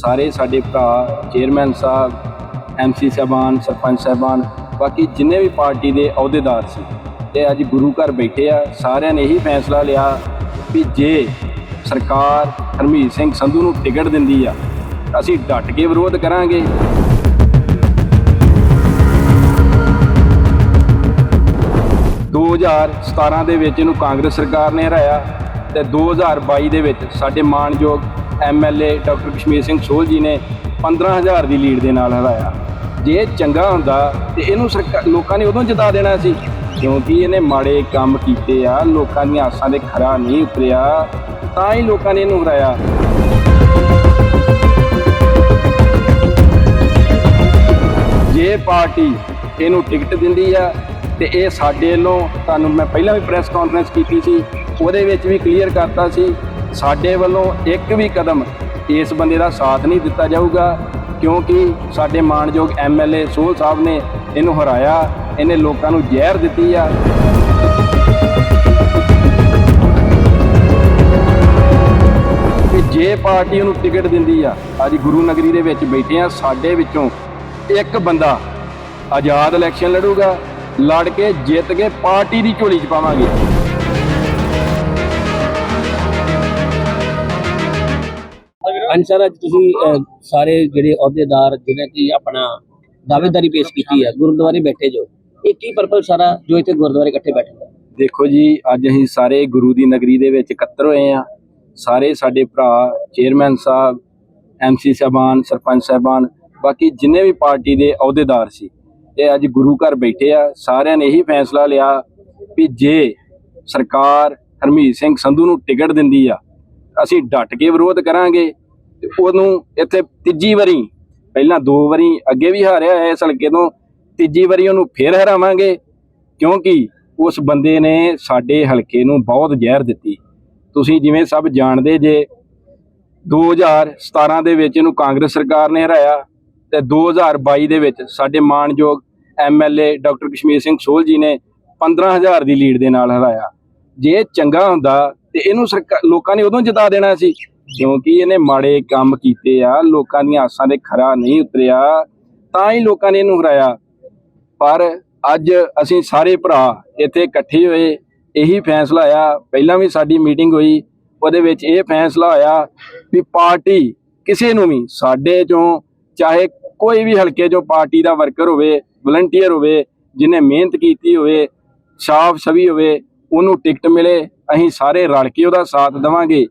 ਸਾਰੇ ਸਾਡੇ ਭਰਾ ਚੇਅਰਮੈਨ ਸਾਹਿਬ ਐਮਸੀ ਸਾਹਿਬਾਨ, ਸਰਪੰਚ ਸਾਹਿਬਾਨ, ਬਾਕੀ ਜਿੰਨੇ ਵੀ ਪਾਰਟੀ ਦੇ ਅਹੁਦੇਦਾਰ ਸੀ ਤੇ ਅੱਜ ਗੁਰੂ ਘਰ ਬੈਠੇ ਆ, ਸਾਰਿਆਂ ਨੇ ਇਹੀ ਫੈਸਲਾ ਲਿਆ ਵੀ ਜੇ ਸਰਕਾਰ ਹਰਮੀਤ ਸਿੰਘ ਸੰਧੂ ਨੂੰ ਟਿਕਟ ਦਿੰਦੀ ਆ, ਅਸੀਂ ਡਟ ਕੇ ਵਿਰੋਧ ਕਰਾਂਗੇ। ਦੋ ਹਜ਼ਾਰ 17 ਦੇ ਵਿੱਚ ਇਹਨੂੰ ਕਾਂਗਰਸ ਸਰਕਾਰ ਨੇ ਹਰਾਇਆ ਤੇ 2022 ਦੇ ਵਿੱਚ ਸਾਡੇ ਮਾਣਯੋਗ ਐਮਐਲਏ ਡਾਕਟਰ ਕਸ਼ਮੀਰ ਸਿੰਘ ਸੋਲ ਜੀ ਨੇ 15000 ਦੀ ਲੀਡ ਦੇ ਨਾਲ ਹਰਾਇਆ। ਜੇ ਇਹ ਚੰਗਾ ਹੁੰਦਾ ਤੇ ਇਹਨੂੰ ਸਰਕਾ- ਲੋਕਾਂ ਨੇ ਉਦੋਂ ਜਿਤਾ ਦੇਣਾ ਸੀ। ਕਿਉਂਕਿ ਇਹਨੇ ਮਾੜੇ ਕੰਮ ਕੀਤੇ ਆ, ਲੋਕਾਂ ਦੀਆਂ ਆਸਾਂ ਦੇ ਖਰਾ ਨਹੀਂ ਉਤਰਿਆ, ਤਾਂ ਹੀ ਲੋਕਾਂ ਨੇ ਇਹਨੂੰ ਹਰਾਇਆ। ਜੇ ਪਾਰਟੀ ਇਹਨੂੰ ਟਿਕਟ ਦਿੰਦੀ ਆ ਤੇ ਇਹ ਸਾਡੇ ਵੱਲੋਂ, ਤੁਹਾਨੂੰ ਮੈਂ ਪਹਿਲਾਂ ਵੀ ਪ੍ਰੈਸ ਕਾਨਫਰੰਸ ਕੀਤੀ ਸੀ, ਉਹਦੇ ਵਿੱਚ ਵੀ ਕਲੀਅਰ ਕਰਤਾ ਸੀ ਸਾਡੇ ਵੱਲੋਂ ਇੱਕ ਵੀ ਕਦਮ ਇਸ ਬੰਦੇ ਦਾ ਸਾਥ ਨਹੀਂ ਦਿੱਤਾ ਜਾਊਗਾ, ਕਿਉਂਕਿ ਸਾਡੇ ਮਾਣਯੋਗ ਐਮਐਲਏ ਸੋਹਲ ਸਾਹਿਬ ਨੇ ਇਹਨੂੰ ਹਰਾਇਆ, ਇਹਨੇ ਲੋਕਾਂ ਨੂੰ ਜ਼ਹਿਰ ਦਿੱਤੀ ਆ। ਕਿ ਜੇ ਪਾਰਟੀ ਉਹਨੂੰ ਟਿਕਟ ਦਿੰਦੀ ਆ, ਅੱਜ ਗੁਰੂ ਨਗਰੀ ਦੇ ਵਿੱਚ ਬੈਠੇ ਆ, ਸਾਡੇ ਵਿੱਚੋਂ ਇੱਕ ਬੰਦਾ ਆਜ਼ਾਦ ਇਲੈਕਸ਼ਨ ਲੜੂਗਾ, ਲੜ ਕੇ ਜਿੱਤ ਕੇ ਪਾਰਟੀ ਦੀ ਝੋਲੀ 'ਚ ਪਾਵਾਂਗੇ। ਹਾਂਜੀ ਸਰ ਅੱਜ ਤੁਸੀਂ ਅਹ, ਸਾਰੇ ਜਿਹੜੇ ਅਹੁਦੇਦਾਰ ਜਿਹਨੇ ਕਿ ਆਪਣਾ ਦਾਅਵੇਦਾਰੀ ਪੇਸ਼ ਕੀਤੀ ਹੈ ਗੁਰਦੁਆਰੇ ਬੈਠੇ ਜੋ ਇਹ ਕੀ ਪਰਪਸ ਸਾਰਾ ਜੋ ਇੱਥੇ ਗੁਰਦੁਆਰੇ ਇਕੱਠੇ ਬੈਠੇ ਹੋ ਦੇਖੋ ਜੀ ਅੱਜ ਅਸੀਂ ਸਾਰੇ ਗੁਰੂ ਦੀ ਨਗਰੀ ਦੇ ਵਿੱਚ ਇਕੱਤਰ ਹੋਏ ਆ ਸਾਰੇ ਸਾਡੇ ਭਰਾ ਚੇਅਰਮੈਨ ਸਾਹਿਬ ਐਮਸੀ ਸਾਹਿਬਾਨ ਸਰਪੰਚ ਸਾਹਿਬਾਨ ਬਾਕੀ ਜਿੰਨੇ ਵੀ ਪਾਰਟੀ ਦੇ ਅਹੁਦੇਦਾਰ ਸੀ ਇਹ ਅੱਜ ਗੁਰੂ ਘਰ ਬੈਠੇ ਆ। ਸਾਰਿਆਂ ਨੇ ਇਹੀ ਫੈਸਲਾ ਲਿਆ ਵੀ ਜੇ ਸਰਕਾਰ ਹਰਮੀਤ ਸਿੰਘ ਸੰਧੂ ਨੂੰ ਟਿਕਟ ਦਿੰਦੀ ਆ ਅਸੀਂ ਡਟ ਕੇ ਵਿਰੋਧ ਕਰਾਂਗੇ। ਤੇ ਉਹਨੂੰ ਇੱਥੇ ਤੀਜੀ ਵਾਰੀ, ਪਹਿਲਾਂ ਦੋ ਵਾਰੀ ਅੱਗੇ ਵੀ ਹਾਰਿਆ ਹੈ ਇਸ ਹਲਕੇ ਤੋਂ, ਤੀਜੀ ਵਾਰੀ ਉਹਨੂੰ ਫੇਰ ਹਰਾਵਾਂਗੇ, ਕਿਉਂਕਿ ਉਸ ਬੰਦੇ ਨੇ ਸਾਡੇ ਹਲਕੇ ਨੂੰ ਬਹੁਤ ਜ਼ਹਿਰ ਦਿੱਤੀ। ਤੁਸੀਂ ਜਿਵੇਂ ਸਭ ਜਾਣਦੇ ਜੇ 2017 ਦੇ ਵਿੱਚ ਇਹਨੂੰ ਕਾਂਗਰਸ ਸਰਕਾਰ ਨੇ ਹਰਾਇਆ ਤੇ 2022 ਦੇ ਵਿੱਚ ਸਾਡੇ ਮਾਣਯੋਗ ਐਮਐਲਏ ਡਾਕਟਰ ਕਸ਼ਮੀਰ ਸਿੰਘ ਸੋਲ ਜੀ ਨੇ 15000 ਦੀ ਲੀਡ ਦੇ ਨਾਲ ਹਰਾਇਆ। ਜੇ ਇਹ ਚੰਗਾ ਹੁੰਦਾ ਤੇ ਇਹਨੂੰ ਸਰਕਾ- ਲੋਕਾਂ ਨੇ ਉਦੋਂ ਜਿਤਾ ਦੇਣਾ ਸੀ। ਕਿਉਂਕਿ ਇਹਨੇ ਮਾੜੇ ਕੰਮ ਕੀਤੇ ਆ, ਲੋਕਾਂ ਦੀਆਂ ਆਸਾਂ ਦੇ ਖਰਾ ਨਹੀਂ ਉਤਰਿਆ, ਤਾਂ ਹੀ ਲੋਕਾਂ ਨੇ ਇਹਨੂੰ ਹਰਾਇਆ। ਪਰ ਅੱਜ ਅਸੀਂ ਸਾਰੇ ਭਰਾ ਇੱਥੇ ਇਕੱਠੇ ਹੋਏ, ਇਹੀ ਫੈਸਲਾ ਆਇਆ। ਪਹਿਲਾਂ ਵੀ ਸਾਡੀ ਮੀਟਿੰਗ ਹੋਈ, ਉਹਦੇ ਵਿੱਚ ਇਹ ਫੈਸਲਾ ਹੋਇਆ ਵੀ ਪਾਰਟੀ ਕਿਸੇ ਨੂੰ ਵੀ, ਸਾਡੇ ਚੋਂ ਚਾਹੇ ਕੋਈ ਵੀ ਹਲਕੇ ਚੋਂ ਪਾਰਟੀ ਦਾ ਵਰਕਰ ਹੋਵੇ, ਵਲੰਟੀਅਰ ਹੋਵੇ, ਜਿਹਨੇ ਮਿਹਨਤ ਕੀਤੀ ਹੋਵੇ ਸਾਫ਼ ਸਭੀ ਹੋਵੇ, ਉਹਨੂੰ ਟਿਕਟ ਮਿਲੇ, ਅਸੀਂ ਸਾਰੇ ਰਲ ਕੇ ਉਹਦਾ ਸਾਥ ਦੇਵਾਂਗੇ।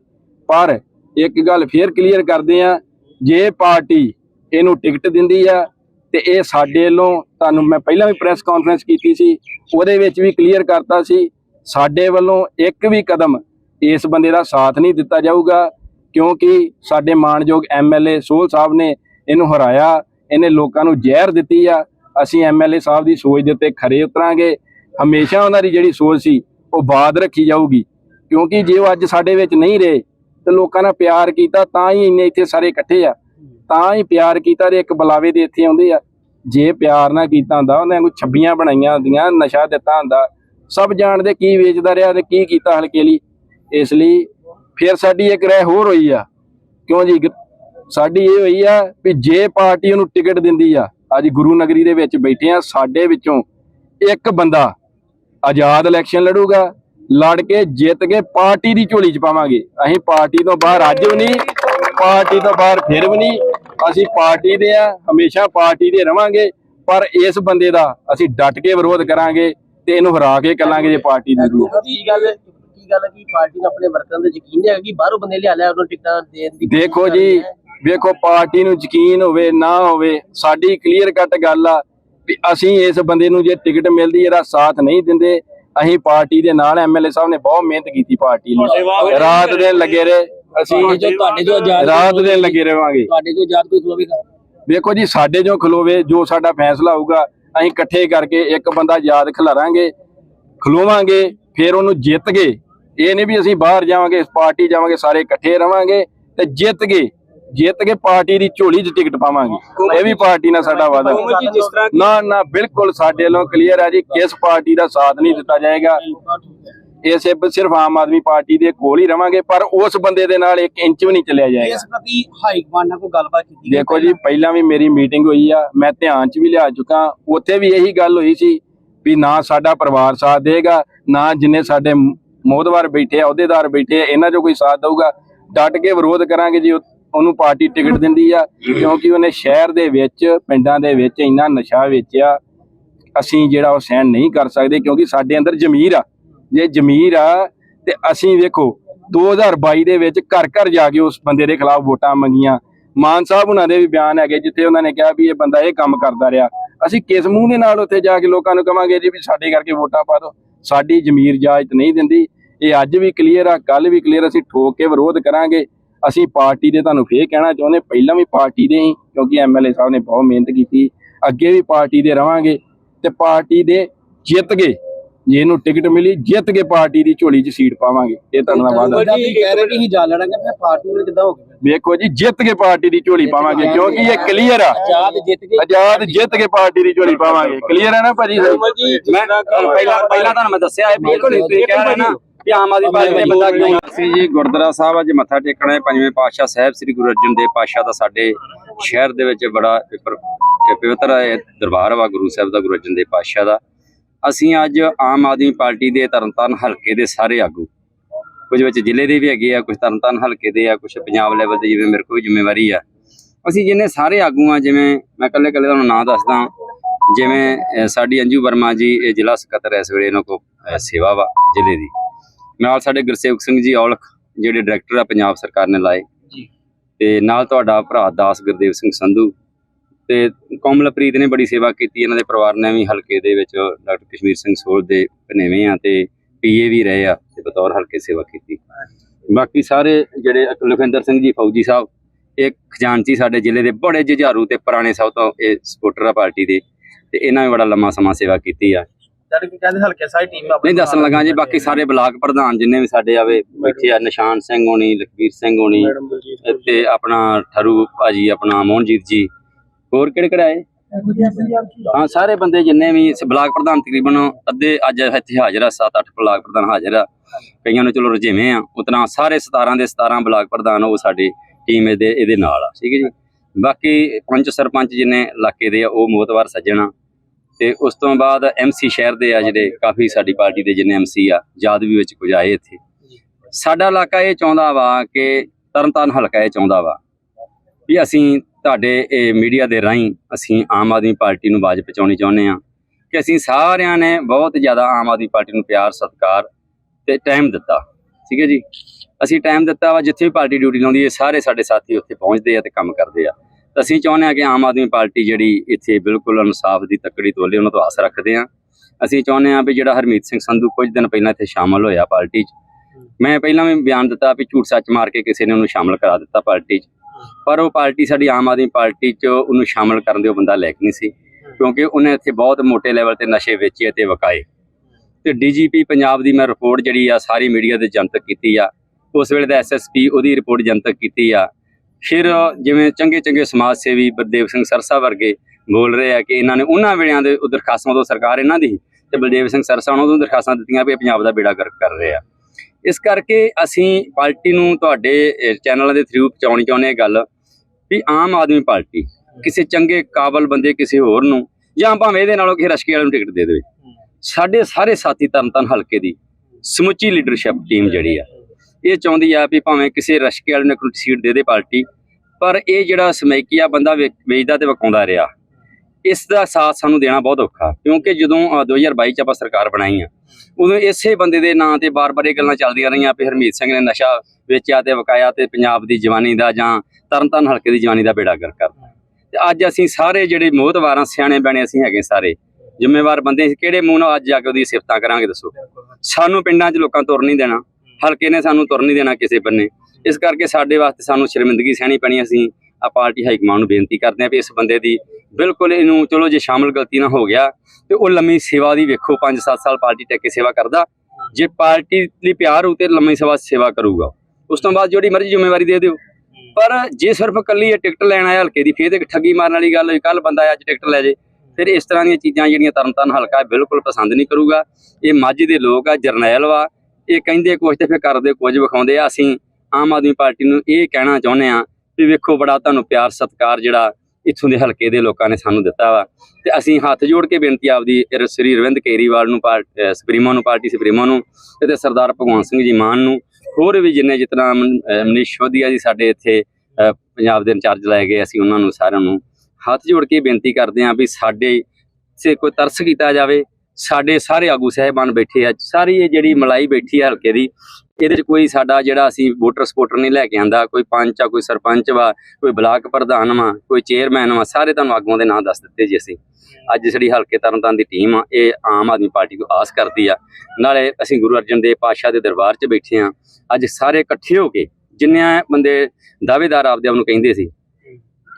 ਪਰ ਇੱਕ ਗੱਲ ਫੇਰ ਕਲੀਅਰ ਕਰਦੇ ਆ ਜੇ ਪਾਰਟੀ ਇਹਨੂੰ ਟਿਕਟ ਦਿੰਦੀ ਆ ਤੇ ਇਹ ਸਾਡੇ ਵੱਲੋਂ ਤੁਹਾਨੂੰ ਮੈਂ ਪਹਿਲਾਂ ਵੀ ਪ੍ਰੈਸ ਕਾਨਫਰੰਸ ਕੀਤੀ ਸੀ, ਉਹਦੇ ਵਿੱਚ ਵੀ ਕਲੀਅਰ ਕਰਤਾ ਸੀ, ਸਾਡੇ ਵੱਲੋਂ ਇੱਕ ਵੀ ਕਦਮ ਇਸ ਬੰਦੇ ਦਾ ਸਾਥ ਨਹੀਂ ਦਿੱਤਾ ਜਾਊਗਾ, ਕਿਉਂਕਿ ਸਾਡੇ ਮਾਣਯੋਗ ਐਮਐਲਏ ਸੋਹਲ ਸਾਹਿਬ ਨੇ ਇਹਨੂੰ ਹਰਾਇਆ, ਇਹਨੇ ਲੋਕਾਂ ਨੂੰ ਜ਼ਹਿਰ ਦਿੱਤੀ ਆ, ਅਸੀਂ ਐਮਐਲਏ ਸਾਹਿਬ ਦੀ ਸੋਚ ਦੇ ਉੱਤੇ ਖਰੇ ਉਤਰਾਂਗੇ, ਹਮੇਸ਼ਾ ਉਹਨਾਂ ਦੀ ਜਿਹੜੀ ਸੋਚ ਸੀ ਉਹ ਬਾਦ ਰੱਖੀ ਜਾਊਗੀ, ਕਿਉਂਕਿ ਜੇ ਉਹ ਅੱਜ ਸਾਡੇ ਵਿੱਚ ਨਹੀਂ ਰਹੇ ਤੇ ਲੋਕਾਂ ਨਾਲ ਪਿਆਰ ਕੀਤਾ, ਤਾਂ ਹੀ ਇੰਨੇ ਇੱਥੇ ਸਾਰੇ ਇਕੱਠੇ ਆ। ਤਾਂ ਹੀ ਪਿਆਰ ਕੀਤਾ ਤੇ ਇੱਕ ਬੁਲਾਵੇ ਦੇ ਇੱਥੇ ਆਉਂਦੇ ਆ। ਜੇ ਪਿਆਰ ਨਾ ਕੀਤਾ ਹੁੰਦਾ, ਉਹਨਾਂ ਨੂੰ ਛੱਬੀਆਂ ਬਣਾਈਆਂ ਹੁੰਦੀਆਂ, ਨਸ਼ਾ ਦਿੱਤਾ ਹੁੰਦਾ। ਸਭ ਜਾਣਦੇ ਕੀ ਵੇਚਦਾ ਰਿਹਾ ਤੇ ਕੀ ਕੀਤਾ ਹਲਕੇ ਲਈ ਇਸ ਲਈ ਫਿਰ ਸਾਡੀ ਇੱਕ ਰਹਿ ਹੋਰ ਹੋਈ ਆ। ਕਿਉਂ ਜੀ? ਸਾਡੀ ਇਹ ਹੋਈ ਆ ਵੀ ਜੇ ਪਾਰਟੀ ਉਹਨੂੰ ਟਿਕਟ ਦਿੰਦੀ ਆ, ਅੱਜ ਗੁਰੂ ਨਗਰੀ ਦੇ ਵਿੱਚ ਬੈਠੇ ਆ, ਸਾਡੇ ਵਿੱਚੋਂ ਇੱਕ ਬੰਦਾ ਆਜ਼ਾਦ ਇਲੈਕਸ਼ਨ ਲੜੂਗਾ ਲੜ ਕੇ ਜਿੱਤ ਕੇ ਪਾਰਟੀ ਦੀ ਝੋਲੀ 'ਚ ਪਾਵਾਂਗੇ। ਅਸੀਂ ਪਾਰਟੀ ਤੋਂ ਬਾਹਰ ਅੱਜ ਵੀ ਨਹੀਂ ਪਾਰਟੀ ਤੋਂ ਬਾਹਰ ਫਿਰ ਵੀ ਨਹੀਂ। ਅਸੀਂ ਪਾਰਟੀ ਦੇ ਆ ਹਮੇਸ਼ਾ ਪਾਰਟੀ ਦੇ ਰਵਾਂਗੇ। ਪਰ ਇਸ ਬੰਦੇ ਦਾ ਅਸੀਂ ਡਟ ਕੇ ਵਿਰੋਧ ਕਰਾਂਗੇ ਤੇ ਇਹਨੂੰ ਹਰਾ ਕੇ ਕੱਲਾਂਗੇ ਜੇ ਪਾਰਟੀ ਦੀ ਦੀ ਕੀ ਗੱਲ ਕੀ ਗੱਲ ਹੈ ਕਿ ਪਾਰਟੀ ਨੂੰ ਆਪਣੇ ਵਰਕਰਾਂ ਤੇ ਯਕੀਨ ਹੈਗਾ ਕਿ ਬਾਹਰੋਂ ਬੰਦੇ ਲਿਆ ਲਿਆ ਉਹਨਾਂ ਟਿਕਟਾਂ ਦੇਣ ਦੀ ਦੇਖੋ ਜੀ ਰਹੇ ਹੈ। ਵੇਖੋ ਪਾਰਟੀ ਨੂੰ ਯਕੀਨ ਹੋਵੇ ਨਾ ਹੋਵੇ ਸਾਡੀ ਕਲੀਅਰ ਕੱਟ ਗੱਲ ਆ ਵੀ ਅਸੀਂ ਇਸ ਬੰਦੇ ਨੂੰ ਜੇ ਟਿਕਟ ਮਿਲਦੀ ਇਹਦਾ ਸਾਥ ਨਹੀਂ ਦਿੰਦੇ ਅਸੀਂ ਪਾਰਟੀ ਦੇ ਨਾਲ ਐਮਐਲਏ ਸਾਹਿਬ ਨੇ ਬਹੁਤ ਮਿਹਨਤ ਕੀਤੀ ਪਾਰਟੀ ਲਈ। ਰਾਤ ਦਿਨ ਲੱਗੇ ਰਹੇ ਅਸੀਂ ਤੁਹਾਡੇ ਜੋ ਤੁਹਾਡੇ ਜੋ ਆਜ਼ਾਦ ਰਾਤ ਦਿਨ ਲੱਗੇ ਰਵਾਂਗੇ। ਤੁਹਾਡੇ ਜੋ ਆਜ਼ਾਦ ਕੋਈ ਖਲੋਵੇਗਾ ਵੇਖੋ ਜੀ ਸਾਡੇ ਜੋ ਖਲੋਵੇ ਜੋ ਸਾਡਾ ਫੈਸਲਾ ਹੋਊਗਾ ਅਸੀਂ ਇਕੱਠੇ ਕਰਕੇ ਇੱਕ ਬੰਦਾ ਯਾਦ ਖਿਲਾਰਾਂਗੇ ਖਲੋਵਾਂਗੇ ਫਿਰ ਉਹਨੂੰ ਜਿੱਤ ਗਏ। ਇਹ ਨਹੀਂ ਵੀ ਅਸੀਂ ਬਾਹਰ ਜਾਵਾਂਗੇ ਪਾਰਟੀ ਜਾਵਾਂਗੇ ਸਾਰੇ ਇਕੱਠੇ ਰਵਾਂਗੇ ਤੇ ਜਿੱਤ ਗਏ। ਜਿੱਤ ਕੇ ਪਾਰਟੀ ਦੀ ਝੋਲੀ 'ਚ ਟਿਕਟ ਪਾਵਾਂਗੇ। ਇਹ ਵੀ ਪਾਰਟੀ ਨਾਲ ਸਾਡਾ ਤਰ੍ਹਾਂ ਨਾ ਨਾ ਬਿਲਕੁਲ ਸਾਡੇ ਵੱਲੋਂ ਕਲੀਅਰ ਹੈ ਜੀ ਕਿਸ ਪਾਰਟੀ ਦਾ ਸਾਥ ਨਹੀਂ ਦਿੱਤਾ ਜਾਏਗਾ। ਇਹ ਸਿਰਫ ਸਿਰਫ ਆਮ ਆਦਮੀ ਪਾਰਟੀ ਦੇ ਕੋਲ ਹੀ ਰਵਾਂਗੇ ਪਰ ਉਸ ਬੰਦੇ ਦੇ ਨਾਲ 1 ਇੰਚ ਵੀ ਨਹੀਂ ਚੱਲਿਆ ਜਾਏਗਾ। ਇਸ ਪ੍ਰਤੀ ਹਾਈ ਕਮਾਂਡ ਨਾਲ ਕੋਈ ਗੱਲਬਾਤ ਕੀਤੀ ਦੇਖੋ ਜੀ ਪਹਿਲਾਂ ਵੀ ਮੇਰੀ ਮੀਟਿੰਗ ਹੋਈ ਆ ਮੈਂ ਧਿਆਨ 'ਚ ਵੀ ਲਿਆ ਚੁੱਕਾ। ਉੱਥੇ ਵੀ ਇਹੀ ਗੱਲ ਹੋਈ ਸੀ ਵੀ ਨਾ ਸਾਡਾ ਪਰਿਵਾਰ ਸਾਥ ਦੇਗਾ ਨਾ ਜਿੰਨੇ ਸਾਡੇ ਮੋਹਦਵਾਰ ਬੈਠੇ ਆ ਅਹੁਦੇਦਾਰ ਬੈਠੇ ਆ ਇਹਨਾਂ 'ਚੋਂ ਕੋਈ ਸਾਥ ਦਊਗਾ। ਡਟ ਕੇ ਵਿਰੋਧ ਕਰਾਂਗੇ ਜੀ ਉਹਨੂੰ ਪਾਰਟੀ ਟਿਕਟ ਦਿੰਦੀ ਆ ਕਿਉਂਕਿ ਉਹਨੇ ਸ਼ਹਿਰ ਦੇ ਵਿੱਚ ਪਿੰਡਾਂ ਦੇ ਵਿੱਚ ਇੰਨਾ ਨਸ਼ਾ ਵੇਚਿਆ ਅਸੀਂ ਜਿਹੜਾ ਉਹ ਸਹਿਣ ਨਹੀਂ ਕਰ ਸਕਦੇ ਕਿਉਂਕਿ ਸਾਡੇ ਅੰਦਰ ਜ਼ਮੀਰ ਆ। ਜੇ ਜ਼ਮੀਰ ਆ ਤੇ ਅਸੀਂ ਵੇਖੋ 2022 ਦੇ ਵਿੱਚ ਘਰ ਘਰ ਜਾ ਕੇ ਉਸ ਬੰਦੇ ਦੇ ਖਿਲਾਫ ਵੋਟਾਂ ਮੰਗੀਆਂ। ਮਾਨ ਸਾਹਿਬ ਉਹਨਾਂ ਦੇ ਵੀ ਬਿਆਨ ਹੈਗੇ ਜਿੱਥੇ ਉਹਨਾਂ ਨੇ ਕਿਹਾ ਵੀ ਇਹ ਬੰਦਾ ਇਹ ਕੰਮ ਕਰਦਾ ਰਿਹਾ। ਅਸੀਂ ਕਿਸ ਮੂੰਹ ਦੇ ਨਾਲ ਉੱਥੇ ਜਾ ਕੇ ਲੋਕਾਂ ਨੂੰ ਕਵਾਂਗੇ ਜੀ ਵੀ ਸਾਡੇ ਕਰਕੇ ਵੋਟਾਂ ਪਾ ਦਿਓ। ਸਾਡੀ ਜ਼ਮੀਰ ਇਜਾਜ਼ਤ ਨਹੀਂ ਦਿੰਦੀ। ਇਹ ਅੱਜ ਵੀ ਕਲੀਅਰ ਆ ਕੱਲ ਵੀ ਕਲੀਅਰ ਅਸੀਂ ਠੋਕ ਕੇ ਵਿਰੋਧ ਕਰਾਂਗੇ। ਅਸੀਂ ਪਾਰਟੀ ਦੇ ਤੁਹਾਨੂੰ ਫੇਰ ਕਹਿਣਾ ਚਾਹੁੰਦੇ ਪਹਿਲਾਂ ਵੀ ਪਾਰਟੀ ਦੇ ਹੀ ਕਿਉਂਕਿ ਐਮਐਲਏ ਸਾਹਿਬ ਨੇ ਬਹੁਤ ਮਿਹਨਤ ਕੀਤੀ। ਅੱਗੇ ਵੀ ਪਾਰਟੀ ਦੇ ਰਵਾਂਗੇ ਤੇ ਪਾਰਟੀ ਦੇ ਜਿੱਤ ਗਏ। ਜੇ ਇਹਨੂੰ ਟਿਕਟ ਮਿਲੀ ਜਿੱਤ ਕੇ ਪਾਰਟੀ ਦੀ ਝੋਲੀ 'ਚ ਸੀਟ ਪਾਵਾਂਗੇ। ਇਹ ਤੁਹਾਨੂੰ ਮੈਂ ਵਾਅਦਾ ਜੀ ਕਹਿ ਰਹੇ ਕਿ ਅਸੀਂ ਜਾ ਲੜਾਂਗੇ ਫਿਰ ਪਾਰਟੀ ਨਾਲ ਕਿੱਦਾਂ ਹੋ ਗਿਆ ਵੇਖੋ ਜੀ ਜਿੱਤ ਕੇ ਪਾਰਟੀ ਦੀ ਝੋਲੀ ਪਾਵਾਂਗੇ ਕਿਉਂਕਿ ਇਹ ਕਲੀਅਰ ਆ। ਆਜ਼ਾਦ ਜਿੱਤ ਕੇ ਆਜ਼ਾਦ ਜਿੱਤ ਕੇ ਪਾਰਟੀ ਦੀ ਝੋਲੀ ਪਾਵਾਂਗੇ। ਕਲੀਅਰ ਹੈ ਨਾ ਭਾਜੀ? ਮੈਂ ਪਹਿਲਾਂ ਪਹਿਲਾਂ ਤੁਹਾਨੂੰ ਮੈਂ ਦੱਸਿਆ ਹੈ ਬਿਲਕੁਲ ਤੁਸੀਂ ਕਹਿ ਰਹੇ ਨਾ ਕਿ ਆਮ ਆਦਮੀ ਪਾਰਟੀ ਦੇ ਬੰਦਾ ਕਿਉਂ ਅਸੀਂ ਜੀ ਗੁਰਦੁਆਰਾ ਸਾਹਿਬ ਅੱਜ ਮੱਥਾ ਟੇਕਣਾ ਹੈ। ਪੰਜਵੇਂ ਪਾਤਸ਼ਾਹ ਸਾਹਿਬ ਸ੍ਰੀ ਗੁਰੂ ਅਰਜਨ ਦੇਵ ਪਾਤਸ਼ਾਹ ਦਾ ਸਾਡੇ ਸ਼ਹਿਰ ਦੇ ਵਿੱਚ ਬੜਾ ਪਵਿੱਤਰ ਦਰਬਾਰ ਵਾ ਗੁਰੂ ਸਾਹਿਬ ਦਾ, ਗੁਰੂ ਅਰਜਨ ਦੇਵ ਪਾਤਸ਼ਾਹ ਦਾ। ਅਸੀਂ ਅੱਜ ਆਮ ਆਦਮੀ ਪਾਰਟੀ ਦੇ ਤਰਨਤਾਰਨ ਹਲਕੇ ਦੇ ਸਾਰੇ ਆਗੂ, ਕੁਝ ਵਿੱਚ ਜ਼ਿਲ੍ਹੇ ਦੇ ਵੀ ਹੈਗੇ ਆ, ਕੁਝ ਤਰਨਤਾਰਨ ਹਲਕੇ ਦੇ ਆ, ਕੁਝ ਪੰਜਾਬ ਲੈਵਲ ਦੇ, ਜਿਵੇਂ ਮੇਰੇ ਕੋਲ ਵੀ ਜ਼ਿੰਮੇਵਾਰੀ ਆ। ਅਸੀਂ ਜਿੰਨੇ ਸਾਰੇ ਆਗੂ ਆ, ਜਿਵੇਂ ਮੈਂ ਕੱਲੇ ਕੱਲੇ ਤੁਹਾਨੂੰ ਨਾਂ ਦੱਸਦਾ, ਜਿਵੇਂ ਸਾਡੀ ਅੰਜੂ ਵਰਮਾ ਜੀ, ਇਹ ਜ਼ਿਲ੍ਹਾ ਸਕੱਤਰ ਇਸ ਵੇਲੇ, ਇਹਨਾਂ ਕੋ ਸੇਵਾ ਵਾ ਜ਼ਿਲ੍ਹੇ ਦੀ। ਨਾਲ ਸਾਡੇ ਗੁਰਸੇਵਕ ਸਿੰਘ ਜੀ ਔਲਖ ਜਿਹੜੇ ਡਾਇਰੈਕਟਰ ਆ ਪੰਜਾਬ ਸਰਕਾਰ ਨੇ ਲਾਏ। ਜੀ। ਤੇ ਨਾਲ ਤੁਹਾਡਾ ਭਰਾ ਦਾਸ ਗੁਰਦੇਵ ਸਿੰਘ ਸੰਧੂ ਤੇ ਕੋਮਲਪ੍ਰੀਤ ਨੇ ਬੜੀ ਸੇਵਾ ਕੀਤੀ ਇਹਨਾਂ ਦੇ ਪਰਿਵਾਰ ਨੇ ਵੀ ਹਲਕੇ ਦੇ ਵਿੱਚ ਡਾਕਟਰ ਕਸ਼ਮੀਰ ਸਿੰਘ ਸੋਲ ਦੇ ਭਨੇਵੇਂ ਆ ਤੇ ਪੀਏ ਵੀ ਰਹੇ ਆ ਤੇ ਬਤੌਰ ਹਲਕੇ ਸੇਵਾ ਕੀਤੀ। ਬਾਕੀ ਸਾਰੇ ਜਿਹੜੇ ਲਖਵਿੰਦਰ ਸਿੰਘ ਜੀ ਫੌਜੀ ਸਾਹਿਬ ਇਹ ਖਜ਼ਾਨਚੀ ਸਾਡੇ ਜ਼ਿਲ੍ਹੇ ਦੇ ਬੜੇ ਜੁਝਾਰੂ ਤੇ ਪੁਰਾਣੇ ਸਭ ਤੋਂ ਇਹ ਸਪੋਰਟਰ ਆ ਪਾਰਟੀ ਦੇ ਤੇ ਇਹਨਾਂ ਨੇ ਬੜਾ ਲੰਮਾ ਸਮਾਂ ਸੇਵਾ ਕੀਤੀ ਆ। ਜਦ ਕਿ ਕਹਿੰਦੇ ਹਲਕੇ ਸਾਰੀ ਟੀਮ ਨਹੀਂ ਦੱਸਣ ਲੱਗਾ ਜੀ ਬਾਕੀ ਸਾਰੇ ਬਲਾਕ ਪ੍ਰਧਾਨ ਜਿੰਨੇ ਵੀ ਸਾਡੇ ਆਵੇ ਬੈਠੇ ਆ ਨਿਸ਼ਾਨ ਸਿੰਘ ਹੋਣੀ ਲਖਬੀਰ ਸਿੰਘ ਹੋਣੀ ਮੈਡਮ ਬਲਜੀਤ ਤੇ ਆਪਣਾ ਠਰੂ ਭਾਜੀ ਆਪਣਾ ਮੋਹਨਜੀਤ ਜੀ। ਹੋਰ ਕਿਹੜੇ ਕਿਹੜੇ ਆਏ? ਹਾਂ ਸਾਰੇ ਬੰਦੇ ਜਿੰਨੇ ਵੀ ਇਸ ਬਲਾਕ ਪ੍ਰਧਾਨ ਤਕਰੀਬਨ ਅੱਧੇ ਅੱਜ ਇੱਥੇ ਹਾਜ਼ਰ ਆ 7-8 ਬਲਾਕ ਪ੍ਰਧਾਨ ਹਾਜ਼ਰ ਆ। ਕਈਆਂ ਨੂੰ ਚਲੋ ਰਜੇਵੇਂ ਆ ਉਤਨਾ ਸਾਰੇ 17 ਦੇ 17 ਬਲਾਕ ਪ੍ਰਧਾਨ ਉਹ ਸਾਡੀ ਟੀਮ ਇਹਦੇ ਇਹਦੇ ਨਾਲ ਆ ਠੀਕ ਹੈ ਜੀ। ਬਾਕੀ ਪੰਚ ਸਰਪੰਚ ਜਿੰਨੇ ਇਲਾਕੇ ਦੇ ਆ ਉਹ ਮੋਤਵਾਰ ਸੱਜਣਾ ਤੇ ਉਸ ਤੋਂ ਬਾਅਦ ਐਮਸੀ ਸ਼ਹਿਰ ਦੇ ਆ ਜਿਹੜੇ ਕਾਫੀ ਸਾਡੀ ਪਾਰਟੀ ਦੇ ਜਿੰਨੇ ਐਮਸੀ ਆ ਯਾਦ ਵੀ ਵਿੱਚ ਕੁਝ ਆਏ ਇੱਥੇ। ਸਾਡਾ ਇਲਾਕਾ ਇਹ ਚਾਹੁੰਦਾ ਵਾ ਕਿ ਤਰਨਤਾਰਨ ਹਲਕਾ ਇਹ ਚਾਹੁੰਦਾ ਵਾ ਵੀ ਅਸੀਂ ਤੁਹਾਡੇ ਇਹ ਮੀਡੀਆ ਦੇ ਰਾਹੀਂ ਅਸੀਂ ਆਮ ਆਦਮੀ ਪਾਰਟੀ ਨੂੰ ਆਵਾਜ਼ ਪਹੁੰਚਾਉਣੀ ਚਾਹੁੰਦੇ ਆ ਕਿ ਅਸੀਂ ਸਾਰਿਆਂ ਨੇ ਬਹੁਤ ਜ਼ਿਆਦਾ ਆਮ ਆਦਮੀ ਪਾਰਟੀ ਨੂੰ ਪਿਆਰ ਸਤਿਕਾਰ ਤੇ ਟਾਈਮ ਦਿੱਤਾ। ਠੀਕ ਹੈ ਜੀ? ਅਸੀਂ ਟਾਈਮ ਦਿੱਤਾ ਵਾ ਜਿੱਥੇ ਵੀ ਪਾਰਟੀ ਡਿਊਟੀ ਲਾਉਂਦੀ ਹੈ ਸਾਰੇ ਸਾਡੇ ਸਾਥੀ ਉੱਥੇ ਪਹੁੰਚਦੇ ਆ ਤੇ ਕੰਮ ਕਰਦੇ ਆ। ਅਸੀਂ ਚਾਹੁੰਦੇ ਹਾਂ ਕਿ ਆਮ ਆਦਮੀ ਪਾਰਟੀ ਜਿਹੜੀ ਇੱਥੇ ਬਿਲਕੁਲ ਇਨਸਾਫ ਦੀ ਤੱਕੜੀ ਤੋਲੇ ਉਹਨਾਂ ਤੋਂ ਆਸ ਰੱਖਦੇ ਹਾਂ। ਅਸੀਂ ਚਾਹੁੰਦੇ ਹਾਂ ਵੀ ਜਿਹੜਾ ਹਰਮੀਤ ਸਿੰਘ ਸੰਧੂ ਕੁਝ ਦਿਨ ਪਹਿਲਾਂ ਇੱਥੇ ਸ਼ਾਮਲ ਹੋਇਆ ਪਾਰਟੀ 'ਚ। ਮੈਂ ਪਹਿਲਾਂ ਵੀ ਬਿਆਨ ਦਿੱਤਾ ਵੀ ਝੂਠ ਸੱਚ ਮਾਰ ਕੇ ਕਿਸੇ ਨੇ ਉਹਨੂੰ ਸ਼ਾਮਲ ਕਰਾ ਦਿੱਤਾ ਪਾਰਟੀ 'ਚ। ਪਰ ਉਹ ਪਾਰਟੀ ਸਾਡੀ ਆਮ ਆਦਮੀ ਪਾਰਟੀ 'ਚ ਉਹਨੂੰ ਸ਼ਾਮਲ ਕਰਨ ਦੇ ਉਹ ਬੰਦਾ ਲਾਇਕ ਨਹੀਂ ਸੀ। ਕਿਉਂਕਿ ਉਹਨੇ ਇੱਥੇ ਬਹੁਤ ਮੋਟੇ ਲੈਵਲ ਤੇ ਨਸ਼ੇ ਵੇਚੇ ਤੇ ਵਕਾਏ। ਤੇ ਡੀਜੀਪੀ ਪੰਜਾਬ ਦੀ ਮੈਂ ਰਿਪੋਰਟ ਜਿਹੜੀ ਆ ਸਾਰੀ ਮੀਡੀਆ ਦੇ ਜਨਤਕ ਕੀਤੀ ਆ। ਉਸ ਵੇਲੇ ਦਾ ਐਸਐਸਪੀ ਉਹਦੀ ਰਿਪੋਰਟ ਜਨਤਕ ਕੀਤੀ ਆ। ਫਿਰ ਜਿਵੇਂ ਚੰਗੇ ਚੰਗੇ ਸਮਾਜ ਸੇਵੀ ਬਲਦੇਵ ਸਿੰਘ ਸਰਸਾ ਵਰਗੇ ਬੋਲ ਰਹੇ ਆ ਕਿ ਇਹਨਾਂ ਨੇ ਉਹਨਾਂ ਵੇਲਿਆਂ ਦੇ ਦਰਖਾਸਤਾਂ ਤੋਂ ਸਰਕਾਰ ਇਹਨਾਂ ਦੀ ਸੀ ਤੇ ਬਲਦੇਵ ਸਿੰਘ ਸਰਸਾ ਉਹਨਾਂ ਨੂੰ ਦਰਖਾਸਤਾਂ ਦਿੱਤੀਆਂ ਵੀ ਪੰਜਾਬ ਦਾ ਬੇੜਾ ਗਰਕ ਕਰ ਰਹੇ ਆ। ਇਸ ਕਰਕੇ ਅਸੀਂ ਪਾਰਟੀ ਨੂੰ ਤੁਹਾਡੇ ਚੈਨਲਾਂ ਦੇ ਥਰੂ ਪਹੁੰਚਾਉਣੀ ਚਾਹੁੰਦੇ ਹਾਂ ਗੱਲ ਵੀ ਆਮ ਆਦਮੀ ਪਾਰਟੀ ਕਿਸੇ ਚੰਗੇ ਕਾਬਲ ਬੰਦੇ ਕਿਸੇ ਹੋਰ ਨੂੰ ਜਾਂ ਭਾਵੇਂ ਇਹਦੇ ਨਾਲੋਂ ਕਿਸੇ ਰਸ਼ਕੀ ਵਾਲੇ ਨੂੰ ਟਿਕਟ ਦੇ ਦੇਵੇ। ਸਾਡੇ ਸਾਰੇ ਸਾਥੀ ਤਰਨਤਨ ਹਲਕੇ ਦੀ ਸਮੁੱਚੀ ਲੀਡਰਸ਼ਿਪ ਟੀਮ ਜਿਹੜੀ ਆ, ਇਹ ਚਾਹੁੰਦੀ ਆ ਵੀ ਭਾਵੇਂ ਕਿਸੇ ਰਸ਼ਕੇ ਵਾਲੇ ਨੂੰ ਇੱਕ ਸੀਟ ਦੇ ਦੇ ਪਾਰਟੀ ਪਰ ਇਹ ਜਿਹੜਾ ਸਮੈਕੀਆ ਬੰਦਾ ਵੇ- ਵੇਚਦਾ ਤੇ ਵਕਾਉਂਦਾ ਰਿਹਾ। ਇਸ ਦਾ ਸਾਥ ਸਾਨੂੰ ਦੇਣਾ ਬਹੁਤ ਔਖਾ ਕਿਉਂਕਿ ਜਦੋਂ ਅ, 2022 ਚ ਆਪਾਂ ਸਰਕਾਰ ਬਣਾਈ ਆ ਉਦੋਂ ਇਸੇ ਬੰਦੇ ਦੇ ਨਾਂ ਤੇ ਬਾਰ-ਬਾਰ ਇਹ ਗੱਲਾਂ ਚੱਲਦੀਆਂ ਰਹੀਆਂ ਵੀ ਹਰਮੀਤ ਸਿੰਘ ਨੇ ਨਸ਼ਾ ਵੇਚਿਆ ਤੇ ਵਕਾਇਆ ਤੇ ਪੰਜਾਬ ਦੀ ਜਵਾਨੀ ਦਾ ਜਾਂ ਤਰਨਤਾਰਨ ਹਲਕੇ ਦੀ ਜਵਾਨੀ ਦਾ ਬੇੜਾ ਗਰ ਕਰਦਾ ਤੇ ਅੱਜ ਅਸੀਂ ਸਾਰੇ ਜਿਹੜੇ ਮੋਹਤਵਾਰਾਂ ਸਿਆਣੇ ਬਣੇ ਅਸੀਂ ਹੈਗੇ ਸਾਰੇ ਜ਼ਿੰਮੇਵਾਰ ਬੰਦੇ ਅਸੀਂ ਕਿਹੜੇ ਮੂੰਹ ਨਾਲ ਅੱਜ ਜਾ ਕੇ ਉਹਦੀ ਸਿਫਤਾਂ ਕਰਾਂਗੇ ਦੱਸੋ? ਸਾਨੂੰ ਪਿੰਡਾਂ 'ਚ ਲੋਕਾਂ ਤੁਰ ਨਹੀਂ ਦੇਣਾ ਹਲਕੇ ਨੇ ਸਾਨੂੰ ਤੁਰ ਨਹੀਂ ਦੇਣਾ ਕਿਸੇ ਬੰਨੇ। ਇਸ ਕਰਕੇ ਸਾਡੇ ਵਾਸਤੇ ਸਾਨੂੰ ਸ਼ਰਮਿੰਦਗੀ ਸਹਿਣੀ ਪੈਣੀ ਅਸੀਂ ਆ ਪਾਰਟੀ ਹਾਈ ਕਮਾਂਡ ਨੂੰ ਬੇਨਤੀ ਕਰਦੇ ਹਾਂ ਵੀ ਇਸ ਬੰਦੇ ਦੀ ਬਿਲਕੁਲ ਇਹਨੂੰ ਚਲੋ ਜੇ ਸ਼ਾਮਲ ਗਲਤੀ ਨਾ ਹੋ ਗਿਆ ਤੇ ਉਹ ਲੰਮੀ ਸੇਵਾ ਦੀ ਵੇਖੋ 5-7 ਸਾਲ ਪਾਰਟੀ ਟੱਕ ਕੇ ਸੇਵਾ ਕਰਦਾ। ਜੇ ਪਾਰਟੀ ਲਈ ਪਿਆਰ ਹੋ ਤੇ ਲੰਮੀ ਸੇਵਾ ਸੇਵਾ ਕਰੂਗਾ। ਉਸ ਤੋਂ ਬਾਅਦ ਜਿਹੜੀ ਮਰਜ਼ੀ ਜ਼ਿੰਮੇਵਾਰੀ ਦੇ ਦਿਓ। ਪਰ ਜੇ ਸਿਰਫ ਇਕੱਲੀ ਇਹ ਟਿਕਟ ਲੈਣ ਆਇਆ ਹਲਕੇ ਦੀ, ਫੇਰ ਤੇ ਇੱਕ ਠੱਗੀ ਮਾਰਨ ਵਾਲੀ ਗੱਲ ਹੋਈ ਕੱਲ ਬੰਦਾ ਆਇਆ ਅੱਜ ਟਿਕਟ ਲੈ ਜੇ। ਫਿਰ ਇਸ ਤਰ੍ਹਾਂ ਦੀਆਂ ਚੀਜ਼ਾਂ ਜਿਹੜੀਆਂ ਤਰਨਤਾਰਨ ਹਲਕਾ ਬਿਲਕੁਲ ਪਸੰਦ ਨਹੀਂ ਕਰੂਗਾ। ਇਹ ਮਾਝੇ ਦੇ ਲੋਕ ਆ, ਜਰਨੈਲ ਵਾ, ਇਹ ਕਹਿੰਦੇ ਕੁਝ ਤੇ ਫਿਰ ਕਰਦੇ ਕੁਝ ਵਿਖਾਉਂਦੇ ਆ। ਅਸੀਂ ਆਮ ਆਦਮੀ ਪਾਰਟੀ ਨੂੰ ਇਹ ਕਹਿਣਾ ਚਾਹੁੰਦੇ ਆ ਵੀ ਵੇਖੋ ਬੜਾ ਤੁਹਾਨੂੰ ਪਿਆਰ, ਸਤਿਕਾਰ ਜਿਹੜਾ ਇੱਥੋਂ ਦੇ ਹਲਕੇ ਦੇ ਲੋਕਾਂ ਨੇ ਸਾਨੂੰ ਦਿੱਤਾ ਵਾ। ਤੇ ਅਸੀਂ ਹੱਥ ਜੋੜ ਕੇ ਬੇਨਤੀ ਆਪਦੀ ਰ- ਸ੍ਰੀ ਰਵਿੰਦ ਕੇਰੀਵਾਲ ਨੂੰ ਸੁਪਰੀਮੋ ਨੂੰ, ਪਾਰਟੀ ਸੁਪਰੀਮੋ ਨੂੰ ਤੇ ਸਰਦਾਰ ਭਗਵੰਤ ਸਿੰਘ ਜੀ ਮਾਨ ਨੂੰ, ਹੋਰ ਵੀ ਜਿੰਨੇ ਜਿਤਨਾ ਮਨ- ਮਨੀਸ਼ ਸੋਧੀਆ ਜੀ ਸਾਡੇ ਇੱਥੇ, ਅਹ ਪੰਜਾਬ ਦੇ ਇੰਚਾਰਜ ਲਾਏ ਗਏ, ਅਸੀਂ ਉਹਨਾਂ ਨੂੰ ਸਾਰਿਆਂ ਨੂੰ ਹੱਥ ਜੋੜ ਕੇ ਬੇਨਤੀ ਕਰਦੇ ਹਾਂ ਵੀ ਸਾਡੇ ਸੇ ਕੋਈ ਤਰਸ ਕੀਤਾ ਜਾਵੇ, ਸਾਡੇ ਸਾਰੇ ਆਗੂ ਸਾਹਿਬਾਨ ਬੈਠੇ ਆ, ਸਾਰੀ ਇਹ ਜਿਹੜੀ ਮਲਾਈ ਬੈਠੀ ਹੈ ਹਲਕੇ ਦੀ ਇਹਦੇ ਚ ਕੋਈ ਸਾਡਾ ਜਿਹੜਾ ਅਸੀਂ ਵੋਟਰ ਸਪੋਰਟਰ ਨਹੀਂ ਲੈ ਕੇ ਆਂਦਾ, ਕੋਈ ਪੰਚ ਆ, ਕੋਈ ਸਰਪੰਚ ਵਾ, ਕੋਈ ਬਲਾਕ ਪ੍ਰਧਾਨ ਵਾ, ਕੋਈ ਚੇਅਰਮੈਨ ਵਾ, ਸਾਰੇ ਤੁਹਾਨੂੰ ਆਗੂਆਂ ਦੇ ਨਾਂ ਦੱਸ ਦਿੱਤੇ ਜੀ ਅਸੀਂ। ਅੱਜ ਜਿਹੜੀ ਹਲਕੇ ਤਰਨਤਾਰਨ ਦੀ ਟੀਮ ਆ, ਇਹ ਆਮ ਆਦਮੀ ਪਾਰਟੀ ਤੋਂ ਆਸ ਕਰਦੀ ਆ। ਨਾਲੇ ਅਸੀਂ ਗੁਰੂ ਅਰਜਨ ਦੇਵ ਪਾਤਸ਼ਾਹ ਦੇ ਦਰਬਾਰ 'ਚ ਬੈਠੇ ਆ। ਅੱਜ ਸਾਰੇ ਇਕੱਠੇ ਹੋ ਕੇ ਜਿੰਨੇ ਬੰਦੇ ਦਾਅਵੇਦਾਰ ਆਪਦੇ ਆਪ ਨੂੰ ਕਹਿੰਦੇ ਸੀ,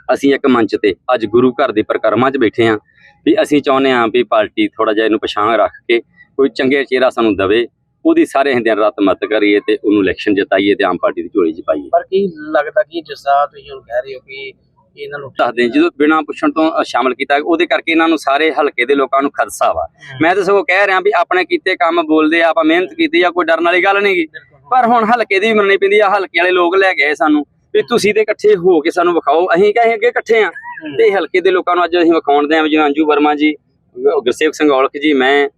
ਅਸੀਂ ਇੱਕ ਮੰਚ ਤੇ ਅੱਜ ਗੁਰੂ ਘਰ ਦੇ ਪ੍ਰਕਰਮਾਂ 'ਚ ਬੈਠੇ ਆ। ਵੀ ਅਸੀਂ ਚਾਹੁੰਦੇ ਆ ਵੀ ਪਾਰਟੀ ਥੋੜਾ ਜਿਹਾ ਇਹਨੂੰ ਪਛਾਣ ਰੱਖ ਕੇ ਕੋਈ ਚੰਗੇ ਚਿਹਰਾ ਸਾਨੂੰ ਦਵੇ ਉਹਦੀ ਸਾਰੇ ਦਿਨ ਰਾਤ ਮਦਦ ਕਰੀਏ ਤੇ ਉਹਨੂੰ ਇਲੈਕਸ਼ਨ ਜਿਤਾਈਏ ਤੇ ਆਮ ਪਾਰਟੀ ਦੀ ਝੋਲੀ 'ਚ ਪਾਈਏ ਪਰ ਕੀ ਲੱਗਦਾ ਕਿ ਜਿਸ ਤਰ੍ਹਾਂ ਤੁਸੀਂ ਹੁਣ ਕਹਿ ਰਹੇ ਹੋ ਕਿ ਇਹਨਾਂ ਨੂੰ ਦੱਸਦੇ ਜਦੋਂ ਬਿਨਾਂ ਪੁੱਛਣ ਤੋਂ ਸ਼ਾਮਲ ਕੀਤਾ ਉਹਦੇ ਕਰਕੇ ਇਹਨਾਂ ਨੂੰ ਸਾਰੇ ਹਲਕੇ ਦੇ ਲੋਕਾਂ ਨੂੰ ਖਦਸ਼ਾ ਵਾ। ਮੈਂ ਤਾਂ ਸਗੋਂ ਕਹਿ ਰਿਹਾ ਵੀ ਆਪਣੇ ਕੀਤੇ ਕੰਮ ਬੋਲਦੇ ਆ ਆਪਾਂ ਮਿਹਨਤ ਕੀਤੀ ਆ ਕੋਈ ਡਰਨ ਵਾਲੀ ਗੱਲ ਨਹੀਂ ਗੀ। ਪਰ ਹੁਣ ਹਲਕੇ ਦੀ ਵੀ ਮੰਨਣੀ ਪੈਂਦੀ ਆ ਹਲਕੇ ਵਾਲੇ ਲੋਕ ਲੈ ਗਏ ਸਾਨੂੰ ਵੀ ਤੁਸੀਂ ਤੇ ਇਕੱਠੇ ਹੋ ਕੇ ਸਾਨੂੰ ਵਿਖਾਓ ਅਸੀਂ ਕਹੇ ਅੱਗੇ ਇਕੱਠੇ ਆ। ਤੇ ਹਲਕੇ ਦੇ ਲੋਕਾਂ ਨੂੰ ਅੱਜ ਅਸੀਂ ਵਿਖਾਉਣਦੇ ਆ ਜਿਵੇਂ ਅੰਜੂ ਵਰਮਾ ਜੀ ਗੁਰਸੇਵਕ ਸਿੰਘ ਔਲਖ ਜੀ ਮੈਂ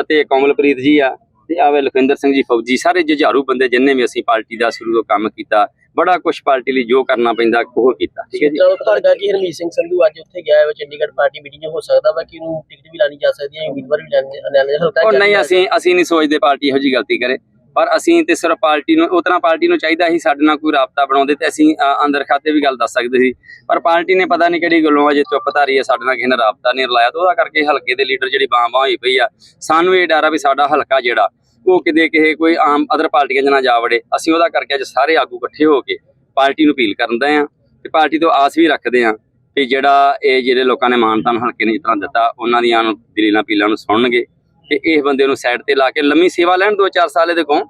ਅਤੇ ਕਮਲਪ੍ਰੀਤ ਜੀ ਆ। ਤੇ ਆਵੇ ਲਖਿੰਦਰ ਸਿੰਘ ਜੀ ਫੌਜੀ ਸਾਰੇ ਜੁਝਾਰੂ ਬੰਦੇ ਜਿੰਨੇ ਵੀ ਅਸੀਂ ਪਾਰਟੀ ਦਾ ਸ਼ੁਰੂ ਤੋਂ ਕੰਮ ਕੀਤਾ ਬੜਾ ਕੁਝ ਪਾਰਟੀ ਲਈ ਜੋ ਕਰਨਾ ਪੈਂਦਾ ਉਹ ਕੀਤਾ ਠੀਕ ਹੈ ਜੀ? ਚਲੋ ਤੁਹਾਡਾ ਕਿ ਹਰਮੀਤ ਸਿੰਘ ਸੰਧੂ ਅੱਜ ਉੱਥੇ ਗਿਆ ਹੈ ਚੰਡੀਗੜ੍ਹ ਪਾਰਟੀ ਮੀਟਿੰਗ ਹੋ ਸਕਦਾ ਵਾ ਕਿ ਉਹਨੂੰ ਟਿਕਟ ਵੀ ਲਾਣੀ ਜਾ ਸਕਦੀ ਹੈ ਉਮੀਦਵਾਰ ਵੀ ਲੈਣੇ ਹਲਕਾ ਉਹ ਨਹੀਂ ਅਸੀਂ ਅਸੀਂ ਨਹੀਂ ਸੋਚਦੇ ਪਾਰਟੀ ਇਹੋ ਜੀ ਗਲਤੀ ਕਰੇ। ਪਰ ਅਸੀਂ ਤੇ ਸਿਰਫ ਪਾਰਟੀ ਨੂੰ ਉਤਨਾ ਪਾਰਟੀ ਨੂੰ ਚਾਹੀਦਾ ਸੀ ਸਾਡੇ ਨਾਲ ਕੋਈ ਰਾਬਤਾ ਬਣਾਉਂਦੇ ਤੇ ਅਸੀਂ ਅੰਦਰ ਖਾਤੇ ਵੀ ਗੱਲ ਦੱਸ ਸਕਦੇ ਸੀ। ਪਰ ਪਾਰਟੀ ਨੇ ਪਤਾ ਨਹੀਂ ਕਿਹੜੀ ਗੱਲੋਂ ਅਜੇ ਚੁੱਪ ਧਾਰੀ ਹੈ ਸਾਡੇ ਨਾਲ ਕਿਸੇ ਨੇ ਰਾਬਤਾ ਨਹੀਂ ਰਲਾਇਆ ਤੇ ਉਹਦਾ ਕਰਕੇ ਹਲਕੇ ਦੇ ਲੀਡਰ ਜਿਹੜੀ ਬਾਂ ਬਾਂ ਹੋਈ ਪਈ ਆ, ਸਾਨੂੰ ਇਹ ਡਰ ਆ ਵੀ ਸਾਡਾ ਹਲਕਾ ਜਿਹੜਾ, ਉਹ ਕਿਤੇ ਕਿਸੇ ਕੋਈ ਆਮ ਅਦਰ ਪਾਰਟੀਆਂ 'ਚ ਨਾ ਜਾ ਵੜੇ। ਅਸੀਂ ਉਹਦਾ ਕਰਕੇ ਅੱਜ ਸਾਰੇ ਆਗੂ ਇਕੱਠੇ ਹੋ ਕੇ ਪਾਰਟੀ ਨੂੰ ਅਪੀਲ ਕਰਦੇ ਆ ਤੇ ਪਾਰਟੀ ਤੋਂ ਆਸ ਵੀ ਰੱਖਦੇ ਆ ਕਿ ਜਿਹੜਾ ਇਹ ਜਿਹੜੇ ਲੋਕਾਂ ਨੇ ਮਾਨਤਾਨ ਹਲਕੇ ਨੇ ਇਸ ਤਰ੍ਹਾਂ ਦਿੱਤਾ, ਉਹਨਾਂ ਦੀਆਂ ਨੂੰ ਦਲੀਲਾਂ ਪੀਲਾਂ ਨੂੰ ਸੁਣਨਗੇ। ਤੇ ਇਹ ਬੰਦੇ ਨੂੰ ਸਾਈਡ ਤੇ ਲਾ ਕੇ ਲੰਮੀ ਸੇਵਾ ਲੈਣ 2-4 ਸਾਲ ਇਹਦੇ ਕੋਲ।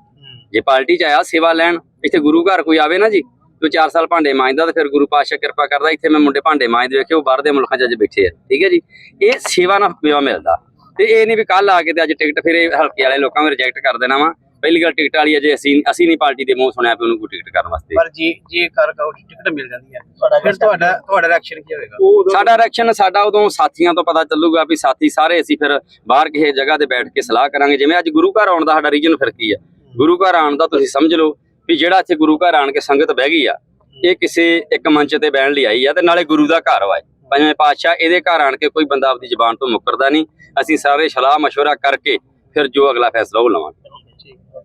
ਜੇ ਪਾਰਟੀ ਚ ਆਇਆ ਸੇਵਾ ਲੈਣ ਇੱਥੇ ਗੁਰੂ ਘਰ ਕੋਈ ਆਵੇ ਨਾ ਜੀ ਦੋ ਚਾਰ ਸਾਲ ਭਾਂਡੇ ਮਾਂਜਦਾ ਤੇ ਫਿਰ ਗੁਰੂ ਪਾਤਸ਼ਾਹ ਕਿਰਪਾ ਕਰਦਾ ਇੱਥੇ ਮੈਂ ਮੁੰਡੇ ਭਾਂਡੇ ਮਾਂਜਦੇ ਵੇਖੇ ਉਹ ਬਾਹਰ ਦੇ ਮੁਲਕਾਂ 'ਚ ਅੱਜ ਬੈਠੇ ਆ ਠੀਕ ਹੈ ਜੀ। ਇਹ ਸੇਵਾ ਨਾਲ ਮੇਵਾ ਮਿਲਦਾ। ਤੇ ਇਹ ਨਹੀਂ ਵੀ ਕੱਲ ਆ ਕੇ ਤੇ ਅੱਜ ਟਿਕਟ ਫਿਰ ਇਹ ਹਲਕੇ ਵਾਲੇ ਲੋਕਾਂ ਨੂੰ ਰਿਜੈਕਟ ਕਰ ਦੇਣਾ ਵਾ। ਪਹਿਲੀ ਗੱਲ ਟਿਕਟ ਵਾਲੀ ਅਜੇ ਅਸੀਂ ਅਸੀਂ ਨਹੀਂ ਪਾਰਟੀ ਦੇ ਮੂੰਹ ਸੁਣਿਆ ਵੀ ਉਹਨੂੰ ਕੋਈ ਟਿਕਟ ਕਰਨ ਵਾਸਤੇ ਪਰ ਜੇ ਜੇ ਕਰ ਕਹੋ ਟਿਕਟ ਮਿਲ ਜਾਂਦੀ ਹੈ ਤੁਹਾਡਾ ਫਿਰ ਤੁਹਾਡਾ ਤੁਹਾਡਾ ਰਿਐਕਸ਼ਨ ਕੀ ਹੋਏਗਾ ਸਾਡਾ ਰਿਐਕਸ਼ਨ ਸਾਡਾ ਉਦੋਂ ਸਾਥੀਆਂ ਤੋਂ ਪਤਾ ਚੱਲੂਗਾ ਵੀ ਸਾਥੀ ਸਾਰੇ ਅਸੀਂ ਫਿਰ ਬਾਹਰ ਕਿਸੇ ਜਗ੍ਹਾ ਤੇ ਬੈਠ ਕੇ ਸਲਾਹ ਕਰਾਂਗੇ ਜਿਵੇਂ ਅੱਜ ਗੁਰੂ ਘਰ ਆਉਣ ਦਾ ਸਾਡਾ ਰੀਜਨ ਫਿਰ ਕੀ ਆ ਗੁਰੂ ਘਰ ਆਉਣ ਦਾ ਤੁਸੀਂ ਸਮਝ ਲਓ ਵੀ ਜਿਹੜਾ ਇੱਥੇ ਗੁਰੂ ਘਰ ਆਣ ਕੇ ਸੰਗਤ ਬਹਿ ਗਈ ਆ ਇਹ ਕਿਸੇ ਇੱਕ ਮੰਚ ਤੇ ਬਹਿਣ ਲਈ ਆਈ ਆ ਤੇ ਨਾਲੇ ਗੁਰੂ ਦਾ ਘਰ ਵਾ ਇਹ। ਪੰਜਵੇਂ ਪਾਤਸ਼ਾਹ ਇਹਦੇ ਘਰ ਆਣ ਕੇ ਕੋਈ ਬੰਦਾ ਆਪਦੀ ਜ਼ੁਬਾਨ ਤੋਂ ਮੁੱਕਰਦਾ ਨਹੀਂ ਅਸੀਂ ਸਾਰੇ ਸਲਾਹ مشورہ ਕਰਕੇ ਫਿਰ ਜੋ ਅਗਲਾ ਫੈਸਲਾ ਉਹ ਲਵਾਂਗੇ ठीक